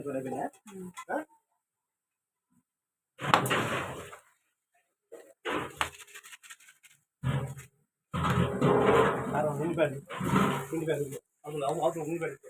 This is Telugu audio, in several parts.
పసుపు పెట్టండి అనుకోలేకపోయినా ఉండిపోయాడు ఉండిపోయాడు అవును అవును ఉండిపోయాడు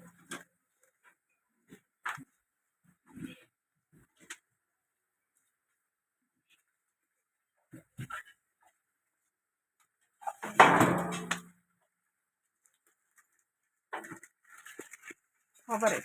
Alvarez.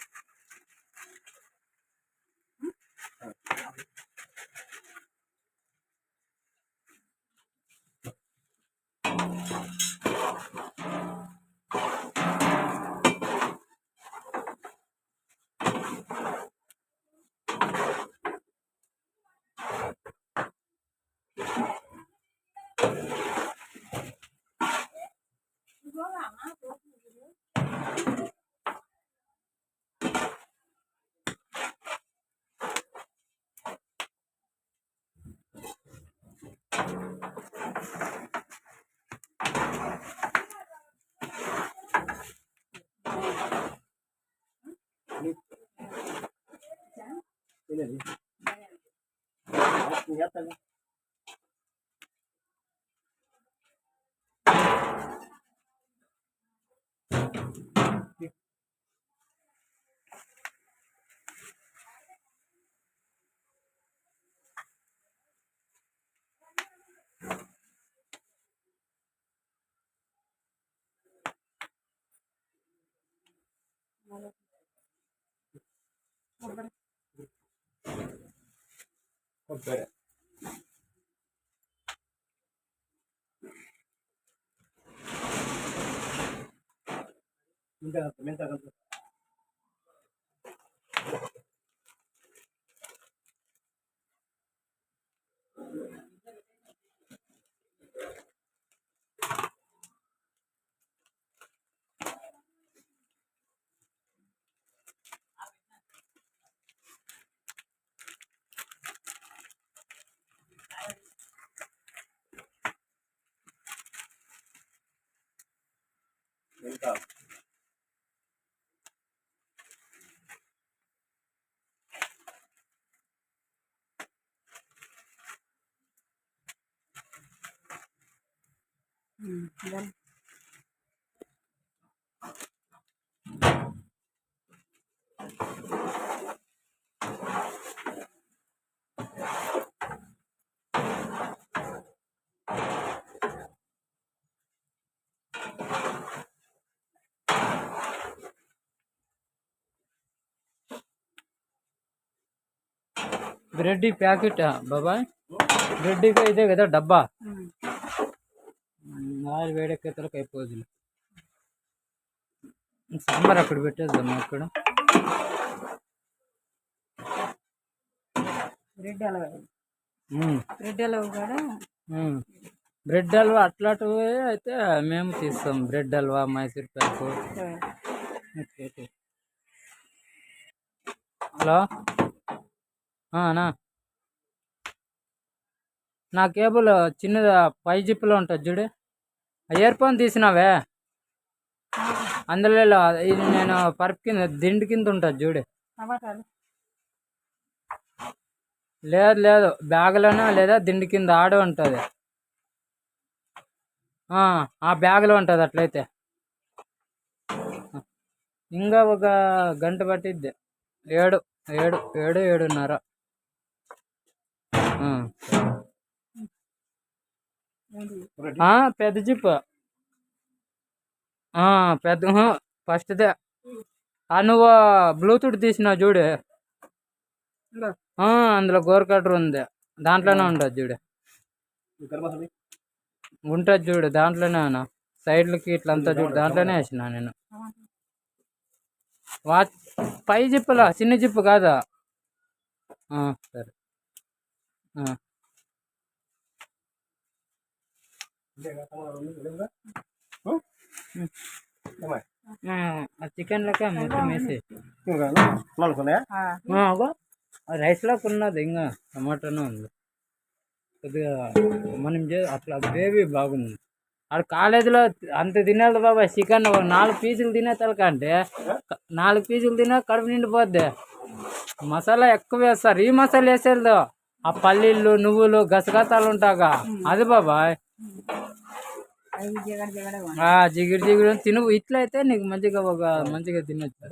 Compara. Nunca la tormenta, bread packet బాబాయ్. బ్రెడ్ ఇదే కదా డబ్బా. ఆయిల్ వేడెక్కేతలకు అయిపోతుంది సాంబార్ అక్కడ పెట్టేద్దాం అక్కడ. బ్రెడ్ హల్వా బ్రెడ్ హల్వా కూడా ఉమ్. బ్రెడ్ హల్వా అట్లాంటివి అయితే మేము తీస్తాం. బ్రెడ్ హల్వా మైసూర్ పాకు. హలో? అన్నా నా. కేబుల్ చిన్నది పై జిప్లో ఉంటుంది చూడు. ఇయర్ ఫోన్ తీసినావే? అందులో ఇది నేను పరుపు కింద దిండు కింద ఉంటుంది చూడు. లేదు లేదు. బ్యాగ్లోనే లేదా దిండు కింద ఆడే ఉంటుంది. ఆ, బ్యాగ్లో ఉంటుంది అట్లయితే. ఇంకా ఒక గంట పట్టిద్ది. ఏడు ఏడు ఏడు ఏడున్నర. పెద్ద జిప్ ఆ, పెద్ద ఫస్ట్దే. ఆ నువ్వు బ్లూటూత్ తీసినావు చూడు. అందులో గోర్ కట్టర్ ఉంది. దాంట్లోనే ఉంటుంది చూడు. ఉంటుంది చూడు దాంట్లోనే అన్న సైడ్లకి ఇట్లా అంతా చూడు దాంట్లోనే వేసిన నేను. టమాటా వా పై జిప్పులా చిన్న జిప్పు కాదా? సరే. చికెన్ లెక్క మొత్తం వేసి రైస్ లాగా ఉన్నది ఇంకా టమాటానే ఉంది. కొద్దిగా మనం చే అట్లా గ్రేవీ బాగుంది. ఆడ కాలేజీలో అంత తినాలి బాబా చికెన్ ఒక నాలుగు పీసులు తినే తలకంటే నాలుగు పీసులు తినే కడుపు నిండిపోద్ది. మసాలా ఎక్కువ వేస్తారు. ఈ మసాలా వేసేది ఆ పల్లీలు నువ్వులు గసగసాలు ఉంటాగా. అది బాబాయ్. జిగిరి జిగిరి తిను. ఇట్లయితే నీకు మంచిగా ఒక మంచిగా తినొచ్చు.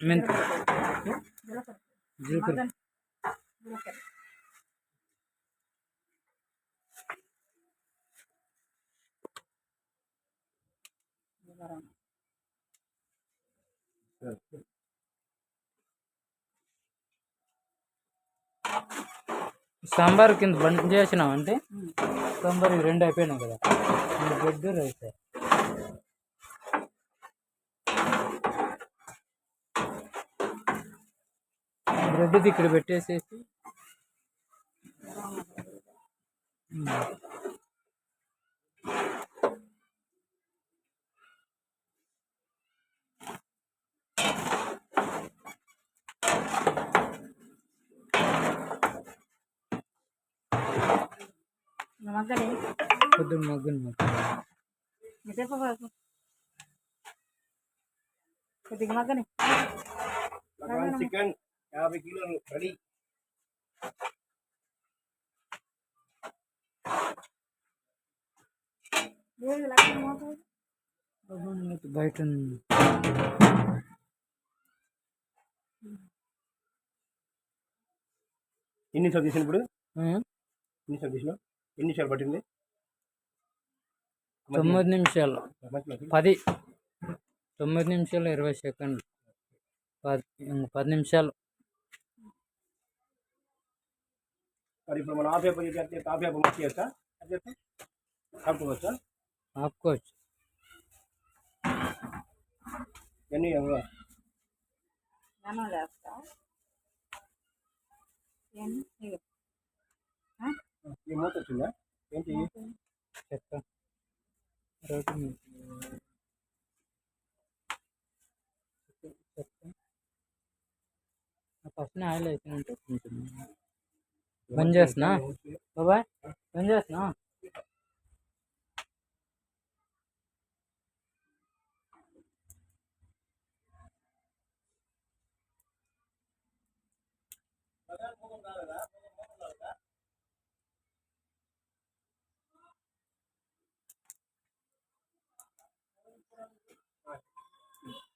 మెంతి. జీలకర్ర. సాంబార్ కింద బంద్ చేసినామంటే సాంబార్ ఇవి రెండు అయిపోయినాయి కదా. Bread rice. బ్రెడ్ ఇక్కడ పెట్టేసేసి ఉమ్. మగ్గని కొద్దిగా మగ్గుని మగ్గు ఎంతసేపు వరకు కొద్దిగా మగ్గని చికెన్ యాభై కిలోలు రెడీ లేదు లక్ష మోతాదు బయట ఉంది. ఎన్ని నిమిషాలు తీసిన ఇప్పుడు ఉమ్. ఎన్ని నిమిషాలు తీసినావు ఎన్ని నిమిషాలు పట్టింది? తొమ్మిది నిమిషాలు. పది. తొమ్మిది నిమిషాలు ఇరవై సెకండ్లు. పది ఇంక పది నిమిషాలు. మరి ఇప్పుడు మనం ఆఫ్ అయిపోయి చేస్తే ఆఫ్ కలుపుకోవచ్చా ఆపుకోవచ్చు? ఎన్ని. ఆ? ఈ మూత వచ్చిందా ఏంటి. చెక్క ఫస్ట్ ఆయిల్ వేసినట్టు కొంచెం బంద్ చేస్తున్నా? బాబాయ్ బంద్ చేస్తున్నా నూనె ప్యాకెట్ ఇది మంచిగా ఉంది మన నూనె ప్యాకెట్ నూనె మంచిగా ఉంది.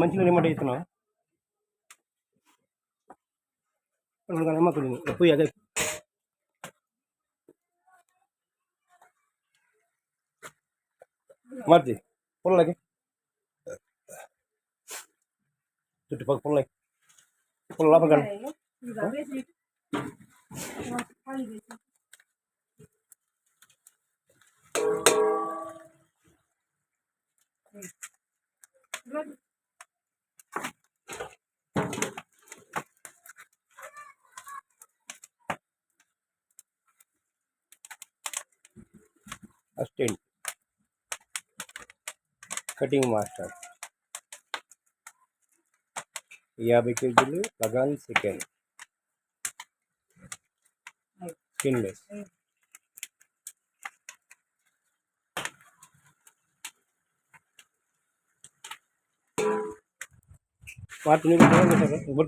మంచిగా రిమోట్ ఇస్తున్నావు అమ్మ కొద్దిగా ఎక్కువ అదే మార్చి పుల్లకి చుట్టుపక్కల పుల్లకి పుల్ల లోపల కానీ ఇదిగో. ఇదిగో Cutting master याब के जी लगन चिकेन स्किनलेस मार्ट नहीं बताया बेटा बोल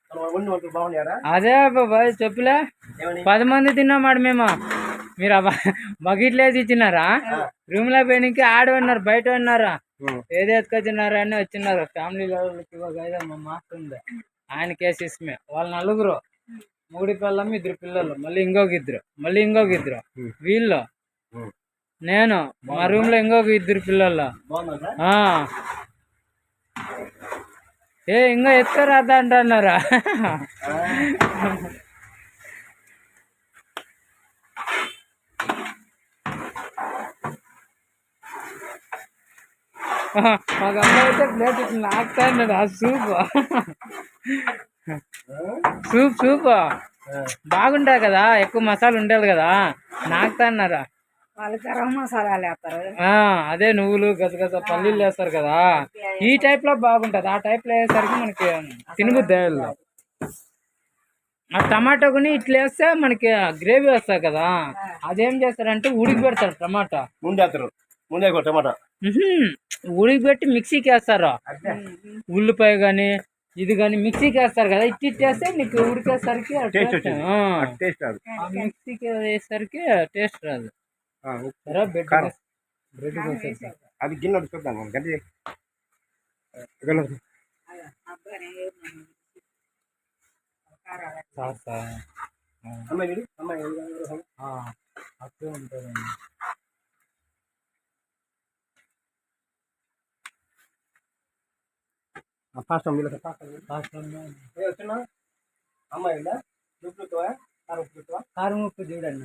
అదే బాబాయ్ చెప్పులే. పది మంది తిన్నామాడు మేము. మీరు ఆ బ- బకెట్లు వేసి ఇచ్చినారా? రూమ్లో పోయినకి ఆడ ఉన్నారు బయట ఉన్నారా. ఏది ఎత్తుకొచ్చినారా అని వచ్చినారు. ఫ్యామిలీ లెవెల్కి మా మాస్టర్ ఉంది ఆయన కేసు ఇస్మే వాళ్ళ నలుగురు మూడు పిల్లలు ఇద్దరు పిల్లలు మళ్ళీ ఇంకొక ఇద్దరు మళ్ళీ ఇంకొక ఇద్దరు. వీళ్ళు నేను మా రూమ్లో ఇంకొక ఇద్దరు పిల్లలు. ఏ ఇంకా ఎత్తుకరాదా అంటున్నారా? మాకు అమ్మాయి అయితే ప్లేట్ ఇట్లా నాకుతా అన్నాడు ఆ సూప్. Soup soup. బాగుంటాయి కదా ఎక్కువ మసాలా ఉండాలి కదా. నాకుతా అన్నారా వాళ్ళు గరం మసాలాలు వేస్తారు ఆ, అదే నువ్వులు గసగస పల్లీలు వేస్తారు కదా. ఈ టైప్లో బాగుంటది. ఆ టైప్లో వేసేసరికి మనకి తినబుద్ది అయ్యేది. ఆ టమాటోని ఇట్లా వేస్తే మనకి గ్రేవీ వస్తుంది కదా. అదేం చేస్తారంటే ఉడికి పెడతారు టమాటా. ముందే వేస్తారు ముందే టమాటా ఉడికి పెట్టి మిక్సీకి వేస్తారు. ఉల్లిపాయ కానీ ఇది కానీ మిక్సీకి వేస్తారు కదా. ఇట్టి వేస్తే నీకు ఉడికేసరికి మిక్సీకి వేసేసరికి టేస్ట్ రాదు. ఆ, ఉప్పు. సరే బ్రెడ్ కారం. బ్రెడ్ అది గిన్నె ఒకటి చూద్దాం మనం గంట చేయి. ఇక్కడ ఉంది. సాస్ అమ్మాయి చూడు అమ్మాయి ఎవరు? అట్లే ఉంటుందండి ఆ, ఫాస్ట్ అమ్మ, వీళ్ళకి ఫాస్ట్ అమ్మ. సాస్ ఏ, వచ్చినా అమ్మాయి ఉందా ఉప్పు ఎక్కువ కారం ఉప్పు ఎక్కువ కారం ఉప్పు చూడన్న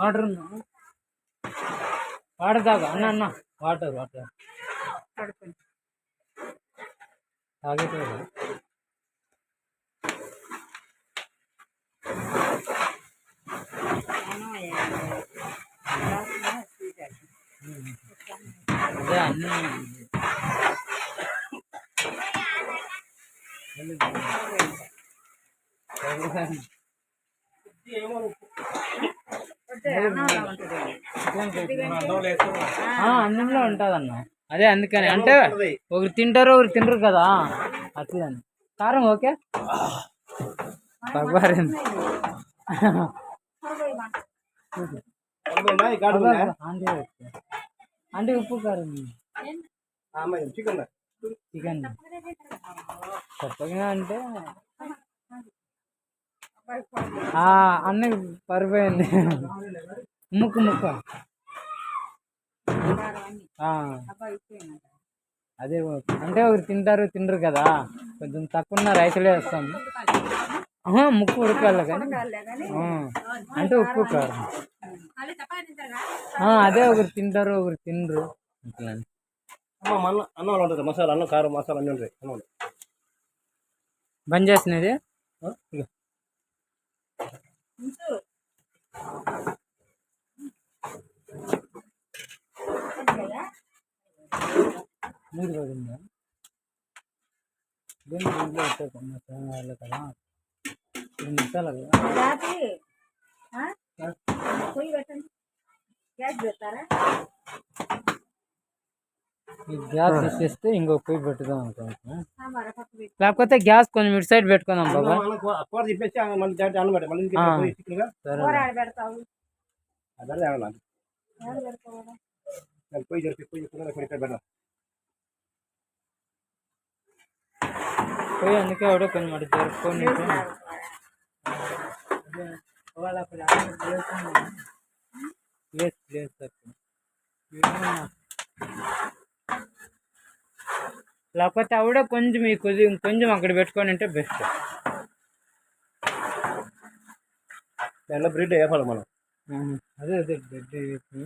వాటర్ ఉన్నా వాటర్ తాగు అన్న అన్న వాటర్ వాటర్ తాగేటోడు అదే అన్నీ ఇది ఏమో ఉప్పు. అన్నంలో ఉంటుంది. ఆ, అన్నంలో ఉంటుందన్న. అదే అందుకని. అంటే ఒకరు తింటారు ఒకరు తినరు కదా. అట్లా కారం ఓకే? ఓకే. ఆంటీ ఉప్పు కారం చికెన్ కొత్తగా అంటే అన్నీ పరిపోయింది. ముక్కు ముక్కు. అదే. అంటే ఒకరు తింటారు తినరు కదా. కొంచెం తక్కువ రైతులే వేస్తాం. ముక్కు ఉడకాలి కానీ. అంటే ఉప్పు కారం. అదే ఒకరు తింటారు ఒకరు తినరు. అట్లా అని. అమ్మ మన అన్నంలో ఉంటుంది. మసాలా అన్నం కారం మసాలా అన్నీ ఉంటాయి. బంద్ చేసినది ఇగో. నీరు పడిందా దీన్ని దీంట్లో పెట్టేద్దాం. మసాలా వేయాలి కదా ఇది మసాలా కదా పొయ్యి పెట్టండి గ్యాస్ పెడతారా ఈ గ్యాస్ తీసేస్తే ఇంకో పొయ్యి పెట్టుదాం అనుకుంటున్నా సాంబార్ పప్పు పెట్టి లేకపోతే గ్యాస్ కొంచెం ఇటు సైడ్ పెట్టుకుందాం బాబా అన్నం కూర కూర తిప్పేసి ఆ మళ్ళీ దాంట్లో అన్నం పెట్టాలి మళ్ళీ ఆ. పోయి చికెన్గా సరే కూర ఆడ పెడతావు అదే అవ్వాలి ఆడ పెడతావు నేను పోయి జరిపి పోయి చికెన్ ఇక్కడ పెడదాం పోయి అందుకే ఎవడో కొంచెం అటు జరుపుకొని వాళ్ళ అక్కడ ప్లేస్ ప్లేస్ అక్కడ లేకపోతే ఆవిడ కొంచెం ఈ కొద్ది కొంచెం అక్కడ పెట్టుకొని ఉంటే బెస్ట్ దాంట్లో బ్రెడ్ వేపాలి మనం. అదే అదే వేసి.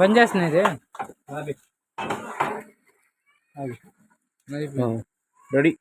బంద్ అది. మరి రెడీ.